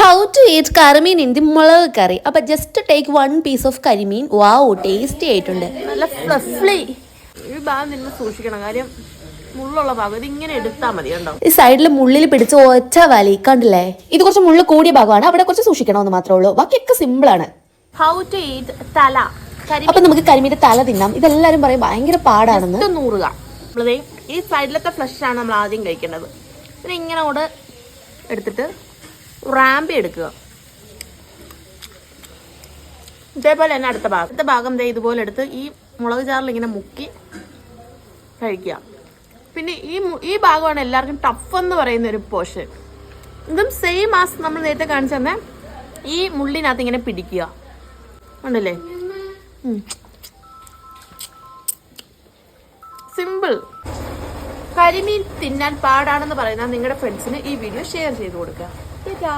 How to eat karimeen in the mulaku curry അപ്പൊ just take one piece of karimeen wow tasty ആയിട്ടുണ്ട്. നല്ല ഫ്ലഫ്ലി ഈ ഭാഗം നിങ്ങൾ സൂക്ഷിക്കണം. കാര്യം മുള്ളുള്ള ഭാഗം ഇത് ഇങ്ങനെ എടുത്താൽ മതി കണ്ടോ? ഈ സൈഡിൽ മുള്ളിൽ പിടിച്ച് ഒറ്റ വലി കണ്ടില്ലേ? ഇത് കുറച്ച് മുള്ളു കൂടിയ ഭാഗമാണ്. അവിടെ കുറച്ച് സൂക്ഷിക്കണമെന്ന് മാത്രമേ ഉള്ളൂ. ബാക്കിയൊക്കെ സിമ്പിൾ ആണ്. ഹൗ ടു ഈറ്റ് തല. അപ്പൊ നമുക്ക് കരിമീന്റെ തല തിന്നാം. ഇതെല്ലാരും പറയും ഭയങ്കര പാടാണെന്ന്. നൂറുക ഈ സൈഡിലത്തെ ഫ്ലഷ് ആണ് നമ്മൾ ആദ്യം കഴിക്കേണ്ടത്. പിന്നെ ഇങ്ങനെ കൂടെ എടുത്തിട്ട് റാമ്പി എടുക്കുക. ഇതേപോലെ തന്നെ അടുത്ത ഭാഗം. അടുത്ത ഭാഗം ദേ ഇതുപോലെ എടുത്ത് ഈ മുളക് ചാറിൽ ഇങ്ങനെ മുക്കി കഴിക്കുക. പിന്നെ ഈ ഈ ഭാഗമാണ് എല്ലാവർക്കും ടഫ് എന്ന് പറയുന്ന ഒരു പോഷൻ ഇതും സെയിം ആസ് നമ്മൾ നേരത്തെ കാണിച്ചു തന്നെ. ഈ മുള്ളിനകത്ത് ഇങ്ങനെ പിടിക്കുക. ഉണ്ടല്ലേ? സിമ്പിൾ കരിമീൻ തിന്നാൻ പാടാണെന്ന് പറയുന്ന നിങ്ങളുടെ ഫ്രണ്ട്സിന് ഈ വീഡിയോ ഷെയർ ചെയ്ത് കൊടുക്കുക. 짜잔